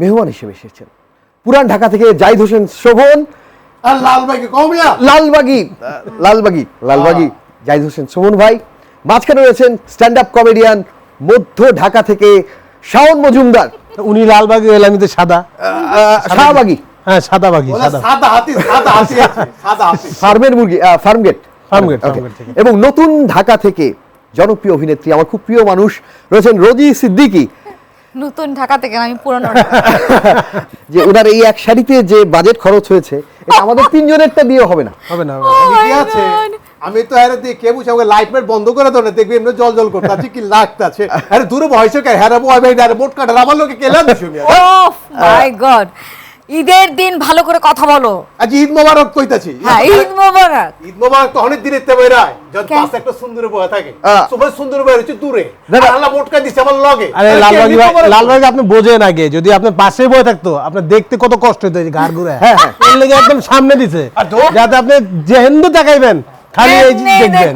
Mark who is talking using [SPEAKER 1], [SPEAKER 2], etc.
[SPEAKER 1] মেহমান হিসেবে এসেছেন। পুরান ঢাকা থেকে জাহিদ হোসেন শোভন
[SPEAKER 2] আর লাল ভাইকে কমিয়া
[SPEAKER 1] লালবাগি লালবাগি লালবাগি জাহিদ হোসেন সুমন ভাই। মাঝখানে রয়েছেন স্ট্যান্ড আপ কমেডিয়ান মধ্য ঢাকা থেকে শাওন মজুমদার।
[SPEAKER 3] উনি লালবাগি হলে আমি তো সাদা।
[SPEAKER 1] শাহবাগি।
[SPEAKER 3] হ্যাঁ সাদা বাগি সাদা।
[SPEAKER 2] সাদা হাতি সাদা হাতি সাদা হাতি।
[SPEAKER 1] ফার্মের মুরগি ফার্মগেট।
[SPEAKER 3] ফার্মগেট,
[SPEAKER 1] Okay.
[SPEAKER 3] ফার্মগেট থেকে।
[SPEAKER 1] এবং নতুন ঢাকা থেকে জনপ্রিয় অভিনেত্রী আমার খুব প্রিয় মানুষ রয়েছেন রোজি সিদ্দিকী।
[SPEAKER 4] নতুন ঢাকা থেকে আমি পুরনো
[SPEAKER 1] যে ওনার এই এক শাড়িতে যে বাজেট খরচ হয়েছে এটা আমাদের তিনজনেরটা দিয়ে হবে না।
[SPEAKER 3] হবে না হবে না।
[SPEAKER 4] Oh
[SPEAKER 2] কি আছে? আমি তো আরে দিয়ে কে বুঝে আমাকে লাইট মেট বন্ধ করে দাও না দেখবি এমনি জল জল করতে আছে কি লাগতাছে আরে দূরে বয়সে কে হেরাবো আমি আরে মোট কাটার আমার লোকে কেলা দিছো মিয়া
[SPEAKER 4] ও মাই God! ঈদের দিন ভালো করে কথা বলো।
[SPEAKER 2] আজ ঈদ মোবারক কইতাছি।
[SPEAKER 4] হ্যাঁ ঈদ মোবারক
[SPEAKER 2] ঈদ মোবারক। তো অনেক দিনের তে যখন
[SPEAKER 4] কেন?
[SPEAKER 2] পাশে একটা সুন্দর বয়া থাকে। সবাই সুন্দর বয়া হচ্ছে দূরে। আল্লাহ মোটকা দিছে আমার লগে।
[SPEAKER 3] আরে
[SPEAKER 2] কে
[SPEAKER 3] ভাই
[SPEAKER 2] মোবারক
[SPEAKER 3] লালবাগি আপনি বোঝেন আগে। যদি আপনার পাশে বয়ে থাকতো আপনার দেখতে কত কষ্ট হতো ঘাড় ঘুরে
[SPEAKER 1] হ্যাঁ, হ্যাঁ।
[SPEAKER 3] এর লেগে একদম সামনে দিছে। যাতে আপনি যে হিন্দু তাকাইবেন খালি এই দেখবেন।